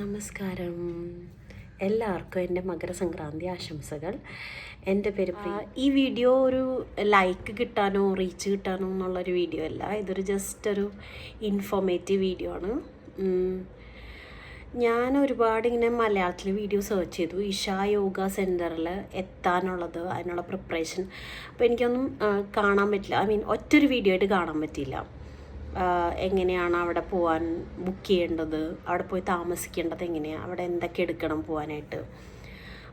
നമസ്കാരം. എല്ലാവർക്കും എന്റെ മകരസംക്രാന്തി ആശംസകൾ. എന്റെ പേര് ഈ വീഡിയോ ഒരു ലൈക്ക് കിട്ടാനോ റീച്ച് കിട്ടാനോ എന്നുള്ളൊരു വീഡിയോ അല്ല. ഇതൊരു ജസ്റ്റ് ഒരു ഇൻഫോർമേറ്റീവ് വീഡിയോ ആണ്. ഞാൻ ഒരുപാട് ഇങ്ങനെ മലയാളത്തിൽ വീഡിയോ സെർച്ച് ചെയ്തു. ഇഷ യോഗ സെന്ററിൽ എത്താനുള്ളത് അതിനുള്ള പ്രിപ്പറേഷൻ അപ്പോൾ എനിക്കൊന്നും കാണാൻ പറ്റില്ല. ഐ മീൻ ഒറ്റൊരു വീഡിയോ ആയിട്ട് കാണാൻ പറ്റിയില്ല. എങ്ങനെയാണ് അവിടെ പോകാൻ ബുക്ക് ചെയ്യേണ്ടത്? അവിടെ പോയി താമസിക്കേണ്ടത് എങ്ങനെയാണ് അവിടെ എന്തൊക്കെ എടുക്കണം പോകാനായിട്ട്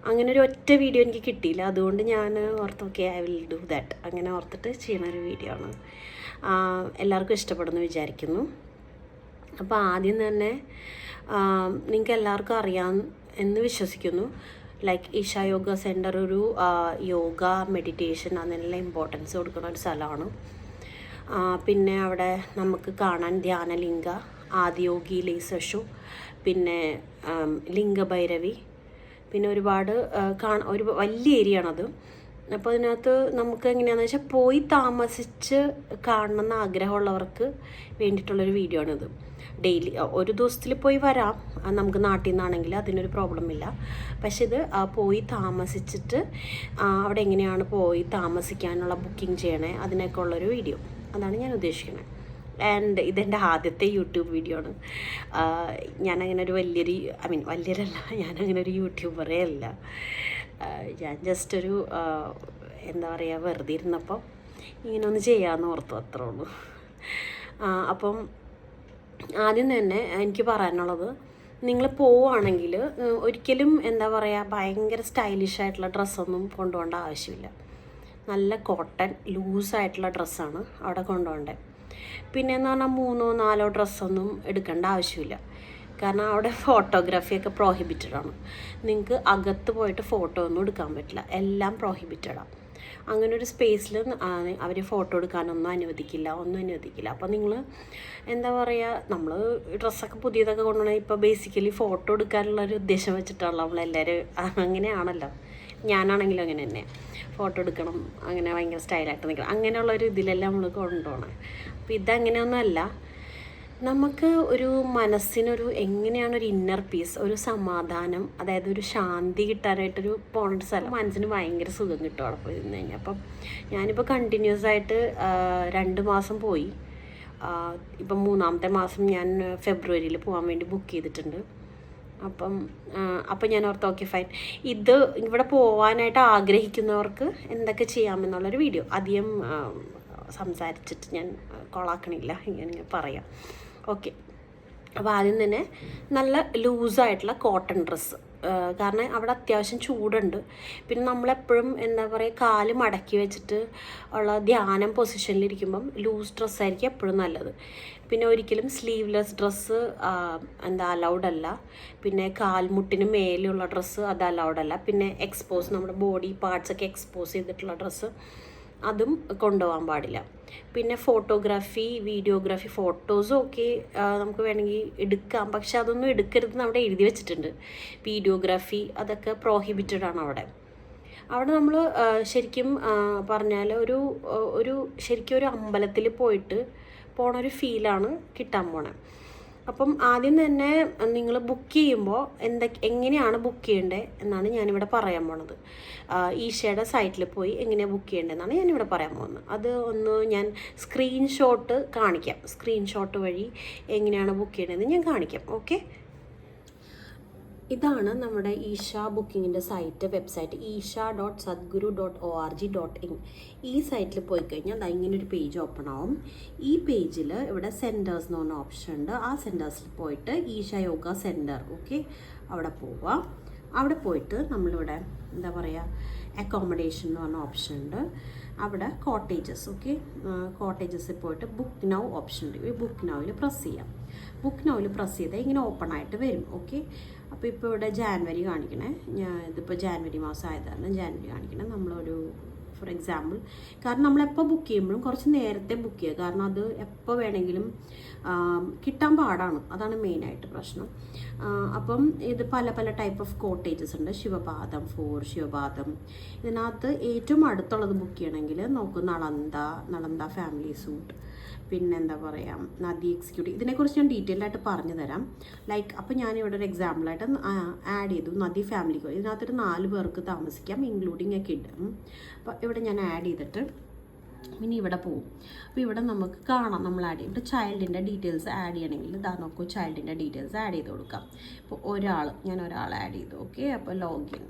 അങ്ങനെ ഒരു ഒറ്റ വീഡിയോ എനിക്ക് കിട്ടിയില്ല. അതുകൊണ്ട് ഞാൻ ഓർത്ത് okay I will do that അങ്ങനെ ഓർത്തിട്ട് ചെയ്യുന്ന ഒരു വീഡിയോ ആണ് എല്ലാവർക്കും ഇഷ്ടപ്പെടുന്നു വിചാരിക്കുന്നു. അപ്പോൾ ആദ്യം തന്നെ നിങ്ങൾക്ക് എല്ലാവർക്കും അറിയാം എന്ന് വിശ്വസിക്കുന്നു. ലൈക്ക് ഈശ യോഗ സെന്റർ ഒരു യോഗ മെഡിറ്റേഷൻ അതിനെല്ലാം ഇമ്പോർട്ടൻസ് കൊടുക്കുന്ന ഒരു സ്ഥലമാണ്. പിന്നെ അവിടെ നമുക്ക് കാണാൻ ധ്യാനലിംഗ ആദിയോഗി ലേസഷു പിന്നെ ലിംഗഭൈരവി പിന്നെ ഒരുപാട് കാണാൻ കാണ ഒരു വലിയ ഏരിയ ആണത് അപ്പോൾ അതിനകത്ത് നമുക്ക് എങ്ങനെയാണെന്ന് വെച്ചാൽ പോയി താമസിച്ച് കാണണമെന്ന് ആഗ്രഹമുള്ളവർക്ക് വേണ്ടിയിട്ടുള്ളൊരു വീഡിയോ ആണിത് ഡെയിലി ഒരു ദിവസത്തിൽ പോയി വരാം. നമുക്ക് നാട്ടിൽ നിന്നാണെങ്കിൽ അതിനൊരു പ്രോബ്ലം ഇല്ല. പക്ഷെ ഇത് പോയി താമസിച്ചിട്ട് അവിടെ എങ്ങനെയാണ് പോയി താമസിക്കാനുള്ള ബുക്കിംഗ് ചെയ്യണേ അതിനൊക്കെ ഉള്ളൊരു വീഡിയോ. അതാണ് ഞാൻ ഉദ്ദേശിക്കുന്നത്. ആൻഡ് ഇതെന്റെ ആദ്യത്തെ യൂട്യൂബ് വീഡിയോ ആണ്. ഞാനങ്ങനെ ഒരു വലിയൊരു ഐ മീൻ വലിയൊരല്ല ഞാനങ്ങനെ ഒരു യൂട്യൂബറേ അല്ല. ഞാൻ ജസ്റ്റ് ഒരു എന്താ പറയുക വെറുതെ ഇരുന്നപ്പോൾ ഇങ്ങനെ ഒന്ന് ചെയ്യാമെന്ന് ഓർത്തു അത്രേ ഉള്ളൂ. അപ്പം ആദ്യം തന്നെ എനിക്ക് പറയാനുള്ളത് നിങ്ങൾ പോവുകയാണെങ്കിൽ ഒരിക്കലും എന്താ പറയുക ഭയങ്കര സ്റ്റൈലിഷ് ആയിട്ടുള്ള ഡ്രസ്സൊന്നും കൊണ്ടുപോകേണ്ട ആവശ്യമില്ല. നല്ല കോട്ടൺ ലൂസായിട്ടുള്ള ഡ്രസ്സാണ് അവിടെ കൊണ്ടുപോകേണ്ടത് പിന്നെ എന്ന് പറഞ്ഞാൽ മൂന്നോ നാലോ ഡ്രസ്സൊന്നും എടുക്കേണ്ട ആവശ്യമില്ല. കാരണം അവിടെ ഫോട്ടോഗ്രാഫിയൊക്കെ പ്രോഹിബിറ്റഡ് ആണ്. നിങ്ങൾക്ക് അകത്ത് പോയിട്ട് ഫോട്ടോ ഒന്നും എടുക്കാൻ പറ്റില്ല. എല്ലാം പ്രോഹിബിറ്റഡാണ് അങ്ങനെ ഒരു സ്പേസിൽ അവർ ഫോട്ടോ എടുക്കാനൊന്നും അനുവദിക്കില്ല ഒന്നും അനുവദിക്കില്ല. അപ്പോൾ നിങ്ങൾ എന്താ പറയുക നമ്മൾ ഡ്രസ്സൊക്കെ പുതിയതൊക്കെ കൊണ്ടുപോകണമെങ്കിൽ ഇപ്പോൾ ബേസിക്കലി ഫോട്ടോ എടുക്കാനുള്ള ഒരു ഉദ്ദേശം വെച്ചിട്ടാണല്ലോ നമ്മളെല്ലാവരും അങ്ങനെയാണല്ലോ. ഞാനാണെങ്കിലും അങ്ങനെ തന്നെ. ഫോട്ടോ എടുക്കണം അങ്ങനെ ഭയങ്കര സ്റ്റൈലായിട്ട് നിൽക്കണം അങ്ങനെയുള്ള ഒരു ഇതിലെല്ലാം നമ്മൾ കൊണ്ടുപോകണം അപ്പോൾ ഇതങ്ങനെയൊന്നുമല്ല നമുക്ക് ഒരു മനസ്സിനൊരു എങ്ങനെയാണ് ഒരു ഇന്നർ പീസ് ഒരു സമാധാനം അതായത് ഒരു ശാന്തി കിട്ടാനായിട്ടൊരു പോണ സ്ഥലം. മനസ്സിന് ഭയങ്കര സുഖം കിട്ടും അവിടെ പോയി നിന്ന് കഴിഞ്ഞാൽ അപ്പം ഞാനിപ്പോൾ കണ്ടിന്യൂസ് ആയിട്ട് രണ്ട് മാസം പോയി. ഇപ്പം മൂന്നാമത്തെ മാസം ഞാൻ ഫെബ്രുവരിയിൽ പോകാൻ വേണ്ടി ബുക്ക് ചെയ്തിട്ടുണ്ട്. അപ്പം അപ്പം ഞാൻ ഓർത്ത് ഓക്കെ ഫൈൻ ഇത് ഇവിടെ പോവാനായിട്ട് ആഗ്രഹിക്കുന്നവർക്ക് എന്തൊക്കെ ചെയ്യാമെന്നുള്ളൊരു വീഡിയോ അധികം സംസാരിച്ചിട്ട് ഞാൻ കൊളാക്കണില്ല. ഇങ്ങനെ പറയാം. ഓക്കെ അപ്പോൾ ആദ്യം തന്നെ നല്ല ലൂസായിട്ടുള്ള കോട്ടൺ ഡ്രസ്സ് കാരണം അവിടെ അത്യാവശ്യം ചൂടുണ്ട്. പിന്നെ നമ്മളെപ്പോഴും എന്താ പറയുക കാൽ മടക്കി വെച്ചിട്ട് ഉള്ള ധ്യാനം പൊസിഷനിലിരിക്കുമ്പം ലൂസ് ഡ്രസ്സായിരിക്കും എപ്പോഴും നല്ലത്. പിന്നെ ഒരിക്കലും സ്ലീവ്ലെസ് ഡ്രസ്സ് എന്താ അലൗഡ് അല്ല. പിന്നെ കാൽമുട്ടിന് മേലെയുള്ള ഡ്രസ്സ് അത് അലൗഡ് അല്ല. പിന്നെ എക്സ്പോസ് നമ്മുടെ ബോഡി പാർട്സൊക്കെ എക്സ്പോസ് ചെയ്തിട്ടുള്ള ഡ്രസ്സ് അതും കൊണ്ടുപോകാൻ പാടില്ല. പിന്നെ ഫോട്ടോഗ്രാഫി വീഡിയോഗ്രാഫി ഫോട്ടോസും ഒക്കെ നമുക്ക് വേണമെങ്കിൽ എടുക്കാം. പക്ഷെ അതൊന്നും എടുക്കരുത് അവിടെ എഴുതി വെച്ചിട്ടുണ്ട്. വീഡിയോഗ്രാഫി അതൊക്കെ പ്രോഹിബിറ്റഡ് ആണ് അവിടെ. അവിടെ നമ്മൾ ശരിക്കും പറഞ്ഞാൽ ഒരു ഒരു ശരിക്കും ഒരു അമ്പലത്തിൽ പോയിട്ട് പോണ ഒരു ഫീലാണ് കിട്ടാൻ പോണേ. അപ്പം ആദ്യം തന്നെ നിങ്ങൾ ബുക്ക് ചെയ്യുമ്പോൾ എന്തൊക്കെ എങ്ങനെയാണ് ബുക്ക് ചെയ്യേണ്ടത് എന്നാണ് ഞാനിവിടെ പറയാൻ പോണത്. ഈശയുടെ സൈറ്റിൽ പോയി എങ്ങനെയാണ് ബുക്ക് ചെയ്യേണ്ടതെന്നാണ് ഞാനിവിടെ പറയാൻ പോകുന്നത് അത് ഒന്ന് ഞാൻ സ്ക്രീൻഷോട്ട് കാണിക്കാം. സ്ക്രീൻഷോട്ട് വഴി എങ്ങനെയാണ് ബുക്ക് ചെയ്യേണ്ടതെന്ന് ഞാൻ കാണിക്കാം. ഓക്കെ ഇതാണ് നമ്മുടെ Isha ബുക്കിങ്ങിന്റെ site website Isha dot Sadhguru dot O R G dot in ഈ സൈറ്റിൽ പോയി കഴിഞ്ഞാൽ ദാ ഇങ്ങനെ ഒരു പേജ് ഓപ്പൺ ആവും. ഈ പേജിൽ ഇവിടെ സെന്റേഴ്സ് എന്ന് പറഞ്ഞ ഓപ്ഷൻ ഉണ്ട്. ആ സെന്റേഴ്സിൽ പോയിട്ട് ഈഷ യോഗ സെന്റർ ഓക്കെ അവിടെ പോവുക അവിടെ പോയിട്ട് നമ്മളിവിടെ എന്താ പറയുക അക്കോമഡേഷൻ എന്ന് പറഞ്ഞ ഓപ്ഷൻ ഉണ്ട്. അവിടെ കോട്ടേജസ് ഓക്കെ കോട്ടേജസിൽ പോയിട്ട് ബുക്ക് നൗ ഓപ്ഷൻ ഉണ്ട്. ഈ ബുക്ക് നൗവിൽ പ്രസ് ചെയ്യാം. ബുക്ക് നൗവിൽ പ്രസ് ചെയ്താൽ ഇങ്ങനെ ഓപ്പൺ ആയിട്ട് വരും ഓക്കെ അപ്പോൾ ഇപ്പോൾ ഇവിടെ ജാൻവരി കാണിക്കണേ. ഞാൻ ഇതിപ്പോൾ ജാൻവരി മാസം ആയതാണ് ജാൻവരി കാണിക്കണേ. നമ്മളൊരു ഫോർ എക്സാമ്പിൾ കാരണം നമ്മൾ നമ്മളെപ്പോൾ ബുക്ക് ചെയ്യുമ്പോഴും കുറച്ച് നേരത്തെ ബുക്ക് ചെയ്യുക. കാരണം അത് എപ്പോൾ വേണമെങ്കിലും കിട്ടാൻ പാടാണ്. അതാണ് മെയിനായിട്ട് പ്രശ്നം. അപ്പം ഇത് പല പല ടൈപ്പ് ഓഫ് കോട്ടേജസ് ഉണ്ട്. ശിവപാദം ഫോർ ശിവപാദം. ഇതിനകത്ത് ഏറ്റവും അടുത്തുള്ളത് ബുക്ക് ചെയ്യണമെങ്കിൽ നോക്ക് നളന്ത നളന്ത ഫാമിലി സൂട്ട് പിന്നെ എന്താ പറയുക നദി എക്സിക്യൂട്ടീവ് ഇതിനെക്കുറിച്ച് ഞാൻ ഡീറ്റെയിൽ ആയിട്ട് പറഞ്ഞു തരാം. ലൈക്ക് അപ്പോൾ ഞാൻ ഇവിടെ ഒരു എക്സാമ്പിളായിട്ട് ആഡ് ചെയ്തു. നദി ഫാമിലിക്ക് ഇതിനകത്തൊരു നാല് പേർക്ക് താമസിക്കാം ഇൻക്ലൂഡിങ് എ കിഡ് അപ്പോൾ ഇവിടെ ഞാൻ ആഡ് ചെയ്തിട്ട് ഇനി ഇവിടെ പോവും. അപ്പോൾ ഇവിടെ നമുക്ക് കാണാം നമ്മൾ ആഡ് ചെയ്യും. ഇവിടെ ചൈൽഡിന്റെ ഡീറ്റെയിൽസ് ആഡ് ചെയ്യണമെങ്കിൽ ഇതാ നോക്കൂ ചൈൽഡിന്റെ ഡീറ്റെയിൽസ് ആഡ് ചെയ്ത് കൊടുക്കാം. ഇപ്പോൾ ഒരാൾ ഞാൻ ഒരാൾ ആഡ് ചെയ്തു. ഓക്കെ അപ്പോൾ ലോഗിൻ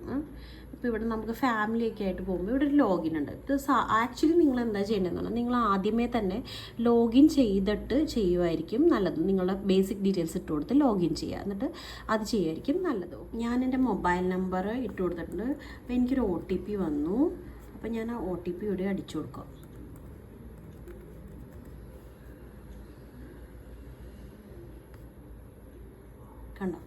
അപ്പോൾ ഇവിടെ നമുക്ക് ഫാമിലിയൊക്കെ ആയിട്ട് പോകുമ്പോൾ ഇവിടെ ഒരു ലോഗിൻ ഉണ്ട്. ഇത് ആക്ച്വലി നിങ്ങൾ എന്താ ചെയ്യേണ്ടതെന്ന് പറഞ്ഞാൽ നിങ്ങൾ ആദ്യമേ തന്നെ ലോഗിൻ ചെയ്തിട്ട് ചെയ്യുമായിരിക്കും നല്ലത്. നിങ്ങളുടെ ബേസിക് ഡീറ്റെയിൽസ് ഇട്ട് കൊടുത്ത് ലോഗിൻ ചെയ്യുക. എന്നിട്ട് അത് ചെയ്യുമായിരിക്കും നല്ലത്. ഞാൻ എന്റെ മൊബൈൽ നമ്പർ ഇട്ട് കൊടുത്തിട്ടുണ്ട്. അപ്പോൾ എനിക്കൊരു ഒ ടി പി വന്നു. അപ്പോൾ ഞാൻ ആ ഒ ടി പി ഇവിടെ അടിച്ചു കൊടുക്കാം. കണ്ടോ?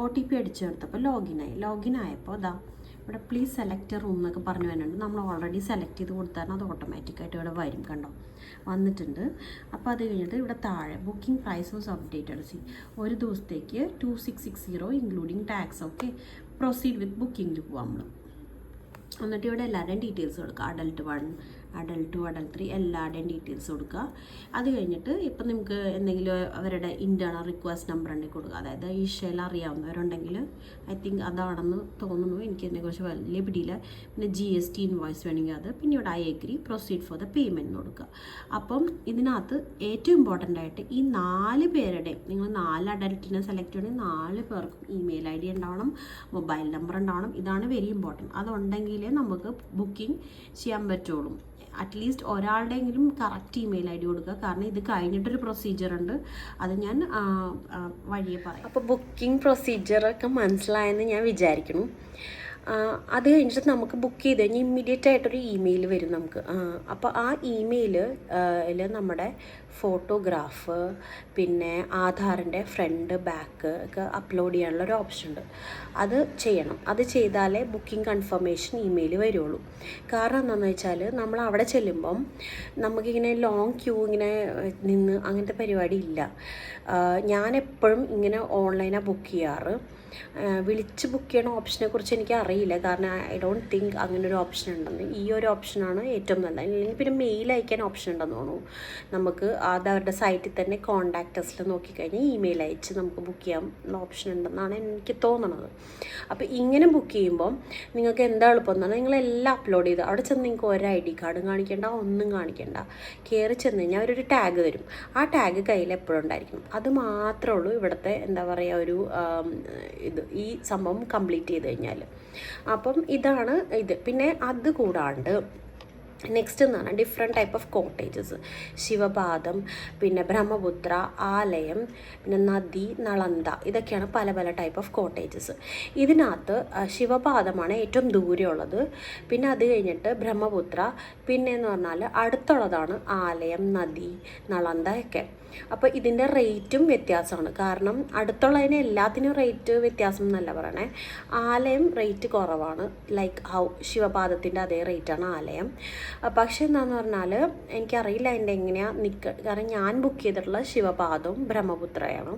ഒ ടി പി അടിച്ചു കൊടുത്തപ്പോൾ ലോഗിനായി ലോഗിൻ ആയപ്പോൾ അതാ ഇവിടെ പ്ലീസ് സെലക്ട് റൂം എന്നൊക്കെ പറഞ്ഞു വരുന്നുണ്ട്. നമ്മൾ ഓൾറെഡി സെലക്ട് ചെയ്ത് കൊടുത്താൽ അത് ഓട്ടോമാറ്റിക്കായിട്ട് ഇവിടെ വരും കണ്ടോ? വന്നിട്ടുണ്ട്. അപ്പോൾ അത് കഴിഞ്ഞിട്ട് ഇവിടെ താഴെ ബുക്കിംഗ് പ്രൈസ് വാസ് അപ്ഡേറ്റഡ് സി ഒരു ദിവസത്തേക്ക് two six six zero including tax okay proceed with ബുക്കിംഗിൽ പോവാം നമ്മൾ എന്നിട്ട് ഇവിടെ എല്ലാവരുടെയും ഡീറ്റെയിൽസ് കൊടുക്കുക adult one adult two adult three എല്ലാവരുടെയും ഡീറ്റെയിൽസ് കൊടുക്കുക. അത് കഴിഞ്ഞിട്ട് ഇപ്പം നിങ്ങൾക്ക് എന്തെങ്കിലും അവരുടെ ഇന്റേർണൽ റിക്വസ്റ്റ് നമ്പർ ഉണ്ടെങ്കിൽ കൊടുക്കുക. അതായത് ഈഷയിൽ അറിയാവുന്നവരുണ്ടെങ്കിൽ ഐ തിങ്ക് അതാണെന്ന് തോന്നുന്നു. എനിക്ക് ഇതിനെക്കുറിച്ച് വലിയ പിടിയില്ല. പിന്നെ ജി എസ് ടി ഇൻവോയ്സ് വേണമെങ്കിൽ അത്. പിന്നെ ഇവിടെ I agree proceed for the payment കൊടുക്കുക. അപ്പം ഇതിനകത്ത് ഏറ്റവും ഇമ്പോർട്ടന്റ് ആയിട്ട് ഈ നാല് പേരുടെ നിങ്ങൾ നാല് അഡൽട്ടിനെ സെലക്ട് ചെയ്യണമെങ്കിൽ നാല് പേർക്കും ഇമെയിൽ ഐ ഡി ഉണ്ടാവണം മൊബൈൽ നമ്പർ ഉണ്ടാവണം. ഇതാണ് വെരി ഇമ്പോർട്ടന്റ് അതുണ്ടെങ്കിലേ നമുക്ക് ബുക്കിംഗ് ചെയ്യാൻ പറ്റുള്ളൂ. അറ്റ്ലീസ്റ്റ് ഒരാളുടെയെങ്കിലും കറക്റ്റ് ഇമെയിൽ ഐ ഡി കൊടുക്കുക. കാരണം ഇത് കഴിഞ്ഞിട്ടൊരു പ്രൊസീജിയർ ഉണ്ട്. അത് ഞാൻ വഴിയെ പറയാം. അപ്പോൾ ബുക്കിംഗ് പ്രൊസീജിയറൊക്കെ മനസ്സിലായെന്ന് ഞാൻ വിചാരിക്കുന്നു. അത് കഴിഞ്ഞിട്ട് നമുക്ക് ബുക്ക് ചെയ്ത് കഴിഞ്ഞാൽ ഇമ്മീഡിയറ്റ് ആയിട്ടൊരു ഇമെയിൽ വരും നമുക്ക്. അപ്പോൾ ആ ഇമെയിൽ നമ്മുടെ ഫോട്ടോഗ്രാഫ് പിന്നെ ആധാറിന്റെ ഫ്രണ്ട് ബാക്ക് ഒക്കെ അപ്ലോഡ് ചെയ്യാനുള്ള ഒരു ഓപ്ഷൻ ഉണ്ട്. അത് ചെയ്യണം. അത് ചെയ്താലേ ബുക്കിംഗ് കൺഫർമേഷൻ ഇമെയിൽ വരുള്ളൂ. കാരണം എന്താണെന്ന് വെച്ചാൽ നമ്മൾ അവിടെ ചെല്ലുമ്പം നമുക്കിങ്ങനെ ലോങ് ക്യൂ ഇങ്ങനെ നിന്ന് അങ്ങനത്തെ പരിപാടി ഇല്ല. ഞാൻ എപ്പോഴും ഇങ്ങനെ ഓൺലൈനാണ് ബുക്ക് ചെയ്യാറ്. വിളിച്ച് ബുക്ക് ചെയ്യണ ഓപ്ഷനെ കുറിച്ച് എനിക്ക് അറിയില്ല. കാരണം ഐ ഡോണ്ട് തിങ്ക് അങ്ങനെ ഒരു ഓപ്ഷൻ ഉണ്ടെന്ന്. ഈ ഒരു ഓപ്ഷനാണ് ഏറ്റവും നല്ലത്. അല്ലെങ്കിൽ പിന്നെ മെയിൽ അയക്കാൻ ഓപ്ഷൻ ഉണ്ടെന്ന് തോന്നുന്നു. നമുക്ക് അത് അവരുടെ സൈറ്റിൽ തന്നെ കോൺടാക്റ്റസിൽ നോക്കിക്കഴിഞ്ഞാൽ ഇമെയിൽ അയച്ച് നമുക്ക് ബുക്ക് ചെയ്യാൻ ഓപ്ഷൻ ഉണ്ടെന്നാണ് എനിക്ക് തോന്നുന്നത് അപ്പോൾ ഇങ്ങനെ ബുക്ക് ചെയ്യുമ്പോൾ നിങ്ങൾക്ക് എന്താ എളുപ്പം എന്ന് പറഞ്ഞാൽ നിങ്ങളെല്ലാം അപ്ലോഡ് ചെയ്ത് അവിടെ ചെന്ന് നിങ്ങൾക്ക് ഒരു ഐ ഡി കാർഡും കാണിക്കേണ്ട ഒന്നും കാണിക്കേണ്ട. കയറി ചെന്ന് കഴിഞ്ഞാൽ അവരൊരു ടാഗ് തരും. ആ ടാഗ് കയ്യിൽ എപ്പോഴും ഉണ്ടായിരിക്കും അത് മാത്രമേ ഉള്ളൂ ഇവിടുത്തെ എന്താ പറയുക ഒരു ഇത് ഈ സംഭവം കംപ്ലീറ്റ് ചെയ്ത് കഴിഞ്ഞാൽ അപ്പം ഇതാണ് ഇത്. പിന്നെ അത് കൂടാണ്ട് നെക്സ്റ്റ് എന്ന് പറഞ്ഞാൽ ടൈപ്പ് ഓഫ് കോട്ടേജസ് ശിവപാദം പിന്നെ ബ്രഹ്മപുത്ര ആലയം പിന്നെ നദി നളന്ത ഇതൊക്കെയാണ് പല പല ടൈപ്പ് ഓഫ് കോട്ടേജസ് ഇതിനകത്ത് ശിവപാദമാണ് ഏറ്റവും ദൂരെയുള്ളത്. പിന്നെ അത് കഴിഞ്ഞിട്ട് ബ്രഹ്മപുത്ര. പിന്നെ എന്ന് പറഞ്ഞാൽ അടുത്തുള്ളതാണ് ആലയം നദി നളന്ത ഒക്കെ. അപ്പോൾ ഇതിന്റെ റേറ്റും വ്യത്യാസമാണ്. കാരണം അടുത്തുള്ളതിന് എല്ലാത്തിനും റേറ്റ് വ്യത്യാസം എന്നല്ല പറയണേ. ആലയം റേറ്റ് കുറവാണ്. ലൈക്ക് ഹൗ ശിവപാദത്തിന്റെ അതേ റേറ്റാണ് ആലയം. പക്ഷെ എന്താണെന്ന് പറഞ്ഞാൽ എനിക്കറിയില്ല അതിന്റെ എങ്ങനെയാണ് നിൽക്കുക കാരണം ഞാൻ ബുക്ക് ചെയ്തിട്ടുള്ള ശിവപാദവും ബ്രഹ്മപുത്രയാണ്.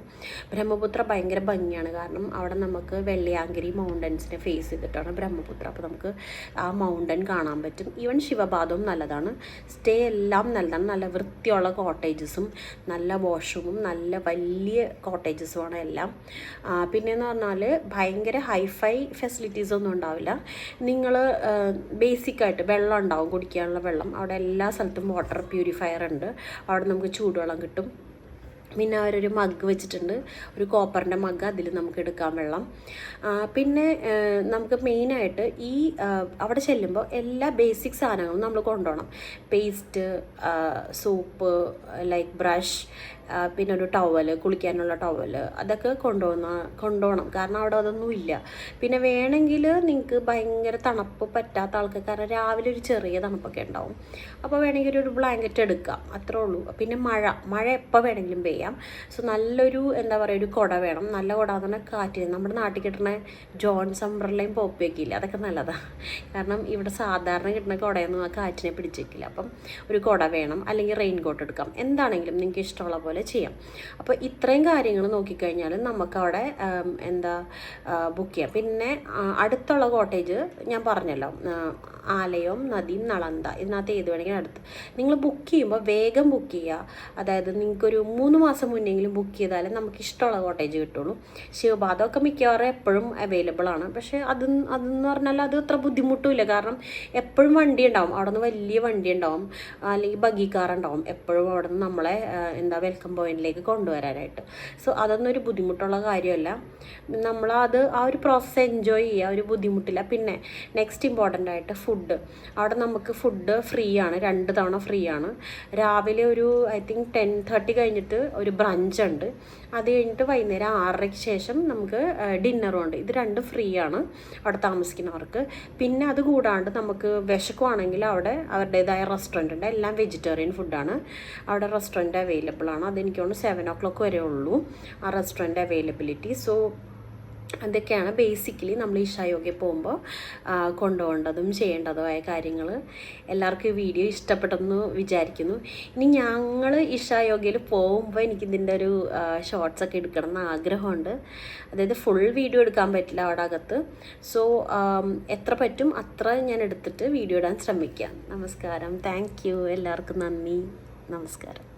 ബ്രഹ്മപുത്ര ഭയങ്കര ഭംഗിയാണ്. കാരണം അവിടെ നമുക്ക് വെള്ളിയാങ്കിരി മൗണ്ടൻസിനെ ഫേസ് ചെയ്തിട്ടാണ് ബ്രഹ്മപുത്ര. അപ്പോൾ നമുക്ക് ആ മൗണ്ടൻ കാണാൻ പറ്റും. ഈവൻ ശിവപാദവും നല്ലതാണ്. സ്റ്റേ എല്ലാം നല്ലതാണ്. നല്ല വൃത്തിയുള്ള കോട്ടേജസും നല്ല വാഷ്റൂമും നല്ല വലിയ കോട്ടേജസുമാണ് എല്ലാം. പിന്നെയെന്ന് പറഞ്ഞാൽ ഭയങ്കര ഹൈഫൈ ഫെസിലിറ്റീസ് ഒന്നും ഉണ്ടാവില്ല. നിങ്ങൾ ബേസിക്കായിട്ട് വെള്ളം ഉണ്ടാവും കുടിക്കാനുള്ള വെള്ളം. അവിടെ എല്ലാ സ്ഥലത്തും വാട്ടർ പ്യൂരിഫയർ ഉണ്ട്. അവിടെ നമുക്ക് ചൂടുവെള്ളം കിട്ടും. പിന്നെ അവരൊരു മഗ് വെച്ചിട്ടുണ്ട്. ഒരു കോപ്പറിന്റെ മഗ് അതിൽ നമുക്ക് എടുക്കാൻ വെള്ളം. പിന്നെ നമുക്ക് മെയിനായിട്ട് ഈ അവിടെ ചെല്ലുമ്പോൾ എല്ലാ ബേസിക് സാധനങ്ങളും നമ്മൾ കൊണ്ടുപോകണം. പേസ്റ്റ് സോപ്പ് ലൈക്ക് ബ്രഷ് പിന്നെ ഒരു ടവൽ കുളിക്കാനുള്ള ടവൽ അതൊക്കെ കൊണ്ടുപോകുന്ന കൊണ്ടുപോകണം. കാരണം അവിടെ അതൊന്നും ഇല്ല. പിന്നെ വേണമെങ്കിൽ നിങ്ങൾക്ക് ഭയങ്കര തണുപ്പ് പറ്റാത്ത ആൾക്ക് കാരണം രാവിലെ ഒരു ചെറിയ തണുപ്പൊക്കെ ഉണ്ടാവും. അപ്പോൾ വേണമെങ്കിൽ ഒരു ബ്ലാങ്കറ്റ് എടുക്കാം. അത്രേ ഉള്ളൂ. പിന്നെ മഴ മഴ എപ്പോൾ വേണമെങ്കിലും പെയ്യാം. സോ നല്ലൊരു എന്താ പറയുക ഒരു കുട വേണം. നല്ല കുട എന്ന് പറഞ്ഞാൽ കാറ്റ്. നമ്മുടെ നാട്ടിൽ കിട്ടുന്ന ജോൺസ് അംബ്രല്ലയും പോപ്പിയൊക്കെ ഇല്ല അതൊക്കെ നല്ലതാണ് കാരണം ഇവിടെ സാധാരണ കിട്ടുന്ന കുടയൊന്നും ആ കാറ്റിനെ പിടിച്ചേക്കില്ല അപ്പം ഒരു കുട വേണം. അല്ലെങ്കിൽ റെയിൻ കോട്ട് എടുക്കാം. എന്താണെങ്കിലും നിങ്ങൾക്ക് ഇഷ്ടമുള്ള പോലെ പോലെ ചെയ്യാം. അപ്പോൾ ഇത്രയും കാര്യങ്ങൾ നോക്കിക്കഴിഞ്ഞാൽ നമുക്കവിടെ എന്താ ബുക്ക് ചെയ്യാം. പിന്നെ അടുത്തുള്ള കോട്ടേജ് ഞാൻ പറഞ്ഞല്ലോ ആലയം നദിയും നളന്ത ഇതിനകത്ത് ഏത് വേണമെങ്കിലും അടുത്ത്. നിങ്ങൾ ബുക്ക് ചെയ്യുമ്പോൾ വേഗം ബുക്ക് ചെയ്യുക അതായത് നിങ്ങൾക്കൊരു മൂന്ന് മാസം മുന്നെങ്കിലും ബുക്ക് ചെയ്താലേ നമുക്ക് ഇഷ്ടമുള്ള കോട്ടേജ് കിട്ടുള്ളൂ. ശിവപാതമൊക്കെ മിക്കവാറും എപ്പോഴും അവൈലബിൾ ആണ്. പക്ഷേ അത് അതെന്ന് പറഞ്ഞാൽ അത് അത്ര ബുദ്ധിമുട്ടുമില്ല. കാരണം എപ്പോഴും വണ്ടി ഉണ്ടാവും. അവിടെ നിന്ന് വലിയ വണ്ടി ഉണ്ടാവും. അല്ലെങ്കിൽ ബഗി കാർ ഉണ്ടാവും. എപ്പോഴും അവിടെ നിന്ന് നമ്മളെ എന്താ എന്താ വെൽക്കം പോയിന്റിലേക്ക് കൊണ്ടുവരാനായിട്ട്. സോ അതൊന്നും ഒരു ബുദ്ധിമുട്ടുള്ള കാര്യമല്ല. നമ്മളത് ആ ഒരു പ്രോസസ്സ് എൻജോയ് ചെയ്യുക ഒരു ബുദ്ധിമുട്ടില്ല. പിന്നെ നെക്സ്റ്റ് ഇമ്പോർട്ടന്റ് ആയിട്ട് ഫുഡ് അവിടെ നമുക്ക് ഫുഡ് ഫ്രീ ആണ് രണ്ട് തവണ ഫ്രീ ആണ്. രാവിലെ ഒരു ഐ തിങ്ക് ടെൻ തേർട്ടി കഴിഞ്ഞിട്ട് ഒരു ബ്രഞ്ച് ഉണ്ട്. അത് കഴിഞ്ഞിട്ട് വൈകുന്നേരം ആറരയ്ക്ക് ശേഷം നമുക്ക് ഡിന്നറും ഉണ്ട്. ഇത് രണ്ടും ഫ്രീ ആണ് അവിടെ താമസിക്കുന്നവർക്ക്. പിന്നെ അത് കൂടാണ്ട് നമുക്ക് വിശക്കുവാണെങ്കിൽ അവിടെ അവരുടേതായ റെസ്റ്റോറന്റ് ഉണ്ട്. എല്ലാം വെജിറ്റേറിയൻ ഫുഡാണ് അവിടെ റെസ്റ്റോറന്റ് അവൈലബിൾ ആണ്. അതെനിക്ക് തോന്നുന്നു സെവൻ ഓ ക്ലോക്ക് വരെ ഉള്ളൂ. ആ റെസ്റ്റോറന്റ് അവൈലബിലിറ്റി സോ അതൊക്കെയാണ് ബേസിക്കലി നമ്മൾ ഈശായോഗയിൽ പോകുമ്പോൾ കൊണ്ടുപോകേണ്ടതും ചെയ്യേണ്ടതുമായ കാര്യങ്ങൾ. എല്ലാവർക്കും ഈ വീഡിയോ ഇഷ്ടപ്പെട്ടെന്ന് വിചാരിക്കുന്നു. ഇനി ഞങ്ങൾ ഈശായോഗയിൽ പോകുമ്പോൾ എനിക്കിതിന്റെ ഒരു ഷോർട്സ് ഒക്കെ എടുക്കണം എന്ന് ആഗ്രഹമുണ്ട്. അതായത് ഫുൾ വീഡിയോ എടുക്കാൻ പറ്റില്ല അവിടെ അകത്ത്. സോ എത്ര പറ്റും അത്ര ഞാൻ എടുത്തിട്ട് വീഡിയോ ഇടാൻ ശ്രമിക്കാം. നമസ്കാരം. താങ്ക് എല്ലാവർക്കും നന്ദി. നമസ്കാരം.